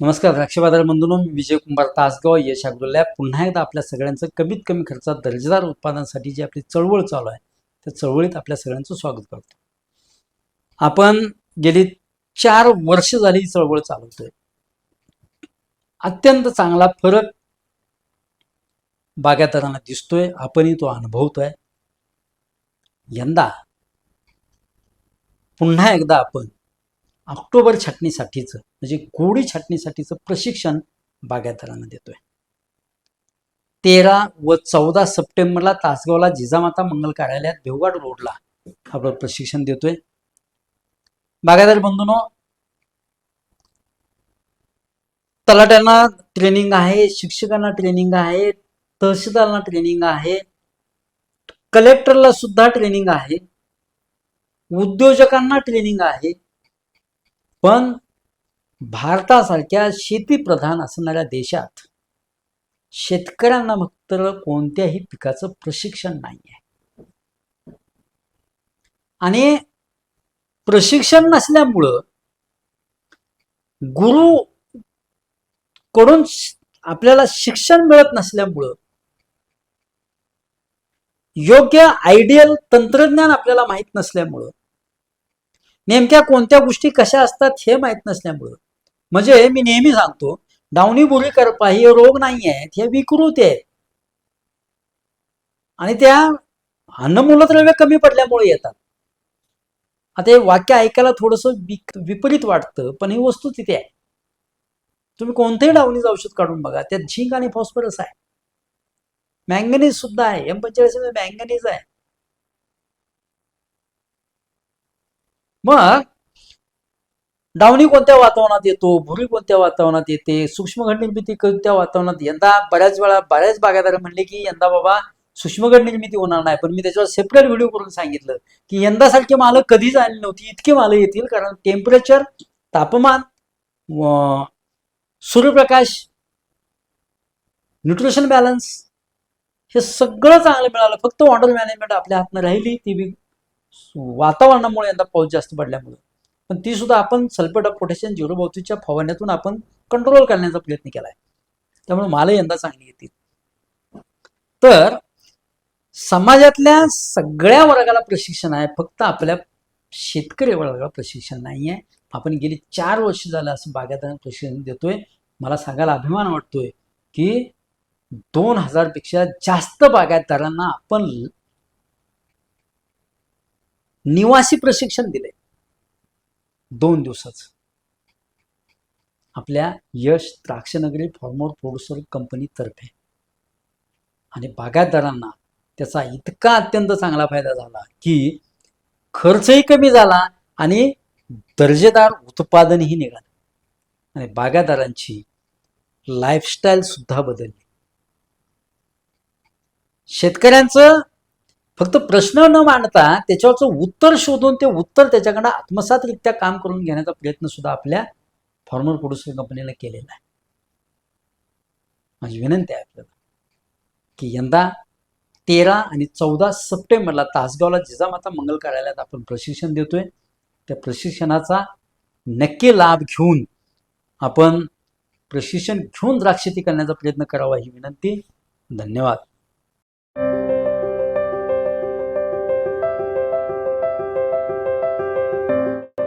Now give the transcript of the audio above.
नमस्कार द्राक्ष बाजार विजय कुमार तासगाव यश अग्रोलॅब पुन्हा एकदा आपल्या सगळ्यांचं कमीत कमी खर्चात दर्जेदार उत्पादनासाठी जी आपली चळवळ चालू आहे त्या चळवळीत आपल्या सगळ्यांचं स्वागत करतो. आपण गेली चार वर्ष झाली ही चळवळ चालवतोय अत्यंत चांगला फरक बागायतदारांना दिसतोय आपणही तो अनुभवतोय. यंदा पुन्हा एकदा आपण ऑक्टोबर छाटणीसाठीचं म्हणजे गोडी छाटणीसाठीचं प्रशिक्षण बागायतदारांना देतोय. तेरा व चौदा सप्टेंबरला तासगावला जिजामाता मंगल कार्यालयात देवगाड रोडला आपण प्रशिक्षण देतोय. बागायतदार बंधूनो तलाट्यांना ट्रेनिंग आहे शिक्षकांना ट्रेनिंग आहे तहसीलदारांना ट्रेनिंग आहे कलेक्टरला सुद्धा ट्रेनिंग आहे उद्योजकांना ट्रेनिंग आहे पण भारतासारख्या शेतीप्रधान असणाऱ्या देशात शेतकऱ्यांना फक्त कोणत्याही पिकाचं प्रशिक्षण नाही आहे आणि प्रशिक्षण नसल्यामुळं गुरु कडून आपल्याला शिक्षण मिळत नसल्यामुळं योग्य आयडियल तंत्रज्ञान आपल्याला माहीत नसल्यामुळं नेमक्या कोणत्या गोष्टी कशा असतात हे माहीत नसल्यामुळं. म्हणजे मी नेहमी सांगतो डावणी बुरी करपा हे रोग नाही आहेत हे विकृती आहेत आणि त्या अन्नमूलद्रव्य कमी पडल्यामुळे येतात. आता हे वाक्य ऐकायला थोडस विक- विपरीत वाटतं पण ही वस्तू तिथे आहे. तुम्ही कोणतंही डावणीचं औषध काढून बघा त्यात झिंक आणि फॉस्फरस आहे. मँगनीज सुद्धा आहे एम पंचेचाळीस मँगनीज आहे. मग डावणी कोणत्या वातावरणात येतो? भुरी कोणत्या वातावरणात येते? सूक्ष्मघट निर्मिती कोणत्या वातावरणात? यंदा बऱ्याच वेळा बऱ्याच बागायदार म्हणले की यंदा बाबा सूक्ष्मघट निर्मिती होणार नाही. पण मी त्याच्यावर सेपरेट व्हिडिओ करून सांगितलं की यंदा सारखी मालं कधीच आली नव्हती? इतकी मालं येतील. कारण टेम्परेचर तापमान सूर्यप्रकाश न्यूट्रिशन बॅलन्स हे सगळं चांगलं मिळालं. फक्त वॉटर मॅनेजमेंट आपल्या हातनं राहिली. ती बी वातावरणामुळे यंदा पाऊस जास्त पडल्यामुळे. पण ती सुद्धा आपण सल्फेट ऑफ पोटॅशियम झिरो फवारण्यातून आपण कंट्रोल करण्याचा प्रयत्न केला आहे त्यामुळे मला यंदा चांगली येतील. तर समाजातल्या सगळ्या वर्गाला प्रशिक्षण आहे. फक्त आपल्या शेतकरी वर्गाला प्रशिक्षण नाही आहे आपण गेली चार वर्ष झालं असं बागायतदारांना प्रशिक्षण देतोय. मला सांगायला अभिमान वाटतोय की दोन हजारपेक्षा जास्त बागायतदारांना आपण निवासी प्रशिक्षण दिले दोन दिवसाचं. आपल्या यश द्राक्षनगरी फॉर्मर प्रोड्युसर कंपनीतर्फे आणि बागायतदारांना त्याचा इतका अत्यंत चांगला फायदा झाला की खर्चही कमी झाला आणि दर्जेदार उत्पादनही निघालं. आणि बागायतदारांची लाईफस्टाईल सुद्धा बदलली. शेतकऱ्यांचं फक्त प्रश्न न मांडता त्याच्यावरचं उत्तर शोधून ते उत्तर त्याच्याकडं आत्मसातरित्या काम करून घेण्याचा प्रयत्न सुद्धा आपल्या फॉर्मर प्रोड्युसर कंपनीला केलेला आहे. माझी विनंती आहे आपल्याला की यंदा तेरा आणि चौदा सप्टेंबरला तासगावला जिजामाता मंगल कार्यालयात आपण प्रशिक्षण देतोय. त्या प्रशिक्षणाचा नक्की लाभ घेऊन आपण प्रशिक्षण घेऊन द्राक्षती करण्याचा प्रयत्न करावा ही विनंती. धन्यवाद.